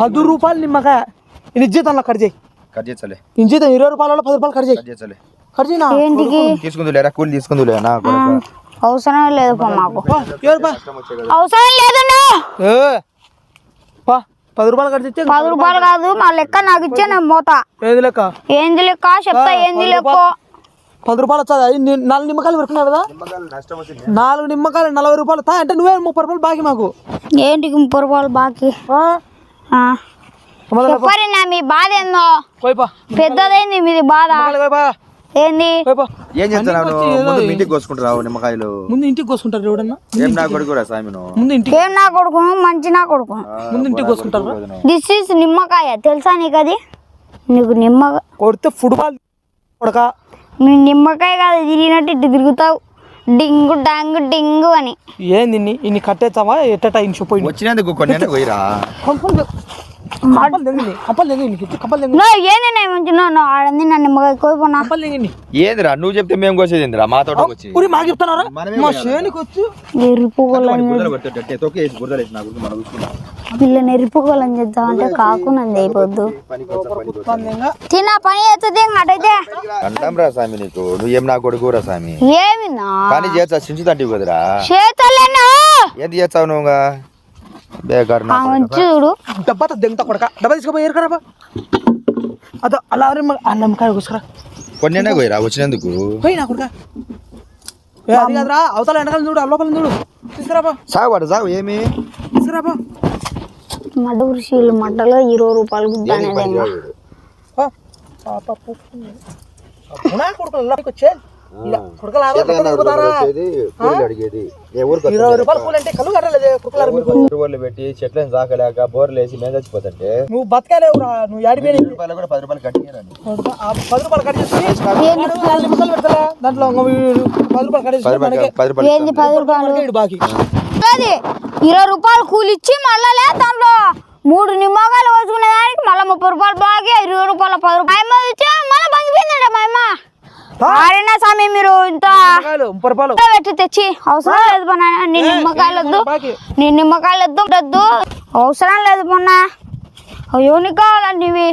పది రూపాయలు నిమ్మకాయ ఇది ఇచ్చేతాను కట్ చేయి. కట్ ఇంచేతాను ఇరవై రూపాయల పది రూపాయలు కట్ చేయి. కట్ చేయచ్చలే కట్ చేయనా ఏంటికి? తీసుకుందులేరా? కూలి తీసుకుందులే. నా కొడుకు. అవసరం లేదు మాకు. అవసరం పది రూపాయలు కట్ చేస్తే పది రూపాయలు కాదు నా లెక్క నాకు ఇచ్చే నేను పోతా. ఏది లెక్క? ఏంది లెక్క? చెప్తా ఏంది పది లెక్క? రూపాయలు- పది రూపాయలు వచ్చా నాలుగు నిమ్మకాయలు పెట్టుకున్నావు కదా? నాలుగు నిమ్మకాయలు నలభై రూపాయలు తా అంటే నువ్వే ముప్పై రూపాయలు బాకీ మాకు. ఏంటికి ముప్పై రూపాయలు బాకీ? మీ బాధ ఏందో? పోయి పా. పెద్దదైంది మీది బాధ. ఏంది? పోయి పా. ఏం చేస్తున్నావు అన్నీ నువ్వు? వచ్చి ఏదో ముందు మీ ఇంటికి కోసుకుంటున్నావు నిమ్మకాయలు. ముందు ఇంటికి కోసుకుంటారు ఎవడన్నా ఏం నా కొడుకు కూడా సామి నువ్వు? ముందు ఇంటికి. ఏం నా కొడుకు? మంచి నా కొడుకు. ముందు ఇంటికి కోసుకుంటారా దిస్ ఈస్ నిమ్మకాయ. తెలుసా నీకు అది నీకు నిమ్మ కొడితే ఫుట్బాల్ కొడక. నిమ్మకాయ కాదు తిరిగినట్టు ఇటు తిరుగుతావు. డింగు డాంగు డింగు అని. ఏంది ఇన్ని ఇన్ని కట్టేస్తావా? ఎట్టట ఇన్ని పోయి వచ్చినందుకు కొన్ని పోయిరా? కంపలు కంపలు తెంగింది. కంపలు తెంగింది నీకు కంపలు తెంగింది. నో ఏంది నేను ఆడంది నా నిమ్మకాయ కోయిపోనా? కంపలు తెంగింది. ఏందిరా? నువ్వు చెప్తే మేము కోసేది ఏందిరా? మా తోటకు వచ్చి. ఊరి మాకు చెప్తున్నారా? మనమే మా పోయినా. శేనికి వచ్చి ఎరుపుగోళం బురదలు పెట్టేటట్టే తొక్కేసి బురదలు వేసి నా గురించి మనం చూసుకుందాం. పిల్లని ఎరుపుగోళం చేద్దామంటే కాకునంది అయిపోద్దు తిన్న పని చేస్తుంది అటైతే అంటాం రా స్వామి నీకు? నువ్వు ఏం నా కొడుకు రా స్వామి ఏమినా పని చేస్తా చించుతంటివి కదరా చేతలేనా? ఏంది చేస్తావు నువ్వుగా బేకార్ నా కొడుకు. మంచి చూడు. డబ్బా దెంగతా కొడక. డబ్బా తీసుకుపోయి ఏరుకరా అదో అలా ఆ నిమ్మకాయ కోసుకురా. కొన్నేనే పోయిరా వచ్చినందుకు? పోయి నా కొడక. ఏ, అది కాదురా అవతల వెనకాల చూడు ఆ లోపల చూడు. తీసుకురాపా సాగు సాగు ఏమి? తీసుకురాపా మడ్డ మడ్డలో ఇరవై రూపాయలు మీకు? ఊర్లు పెట్టి చెట్లను సాకలేక బోర్లు వేసి మేము చచ్చిపోతుంటే నువ్వు బతకలేవురా నువ్వు ఇరవై రూపాయలు కూడా పది రూపాయలు ఆ పది రూపాయలు కట్ చేసి దాంట్లో పది రూపాయలు కట్ చేసి పది బాకీ. ఇరవై రూపాయలు కూలి ఇచ్చి మళ్ళా మూడు నిమ్మకాయలు కోసుకునే దానికి మళ్ళీ ముప్పై రూపాయలు బాగా ఇరవై రూపాయల పది రూపాయలు ఇచ్చా మళ్ళీ బంగిపోయిందంట మా అమ్మ ఆరేనా స్వామి మీరు ఇంత ముప్పై రూపాయలు పెట్టి తెచ్చి అవసరం లేదు పన్నా నీ నిమ్మకాయలు వద్దు నీ నిమ్మకాయలు వద్దు వద్దు అవసరం లేదు మొన్న అయ్యో నీకు కావాలండి ఇవి